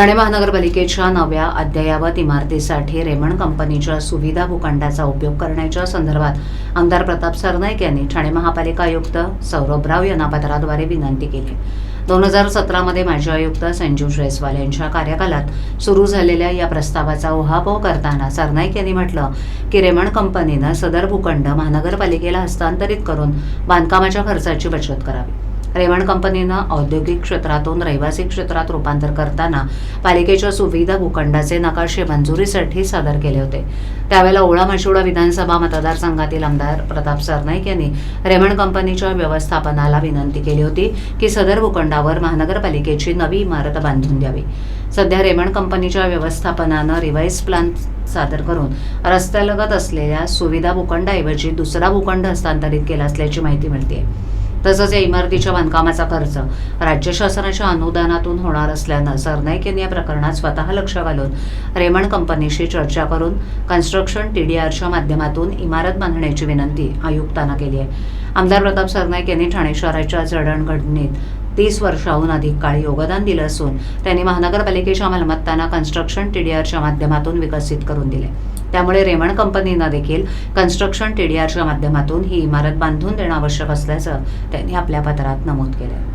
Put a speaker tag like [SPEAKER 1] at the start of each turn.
[SPEAKER 1] ठाणे महानगरपालिकेच्या नव्या अद्ययावत इमारतीसाठी रेमंड कंपनीच्या सुविधा भूखंडाचा उपयोग करण्याच्या संदर्भात आमदार प्रताप सरनाईक यांनी ठाणे महापालिका आयुक्त सौरभ राव यांना पत्राद्वारे विनंती केली. दोन हजार सतरामध्ये माजी आयुक्त संजीव जयस्वाल यांच्या कार्यकालात सुरू झालेल्या या प्रस्तावाचा उहापोह करताना सरनाईक यांनी म्हटलं की रेमंड कंपनीनं सदर भूखंड महानगरपालिकेला हस्तांतरित करून बांधकामाच्या खर्चाची बचत करावी. रेमंड कंपनीनं औद्योगिक क्षेत्रातून रहिवासी क्षेत्रात रूपांतर करताना पालिकेच्या सुविधा भूखंडाचे नकाशे मंजुरीसाठी सादर केले होते. त्यावेळेला ओळा मशिवडा विधानसभा मतदारसंघातील आमदार प्रताप सरनाईक यांनी रेमंड कंपनीच्या व्यवस्थापनाला विनंती केली होती की सदर भूखंडावर महानगरपालिकेची नवी इमारत बांधून द्यावी. सध्या रेमंड कंपनीच्या व्यवस्थापनानं रिवाईज प्लॅन सादर करून रस्त्यालगत असलेल्या सुविधा भूखंडाऐवजी दुसरा भूखंड हस्तांतरित केला असल्याची माहिती मिळते तसंच या इमारतीच्या बांधकामाचा खर्च राज्य शासनाच्या अनुदानातून होणार असल्यानं सरनाईक यांनी या प्रकरणात स्वतः लक्ष घालून रेमंड कंपनीशी चर्चा करून कन्स्ट्रक्शन टी डी आरच्या माध्यमातून इमारत बांधण्याची विनंती आयुक्तांना केली आहे. आमदार प्रताप सरनाईक यांनी ठाणे शहराच्या जडणघडणीत तीस वर्षाहून अधिक काळ योगदान दिलं असून त्यांनी महानगरपालिकेच्या मालमत्तांना कन्स्ट्रक्शन टी डी आरच्या माध्यमातून विकसित करून दिले. त्यामुळे रेमंड कंपनीनं देखील कन्स्ट्रक्शन टी डी आरच्या माध्यमातून ही इमारत बांधून देणं आवश्यक असल्याचं त्यांनी आपल्या पत्रात नमूद केलं.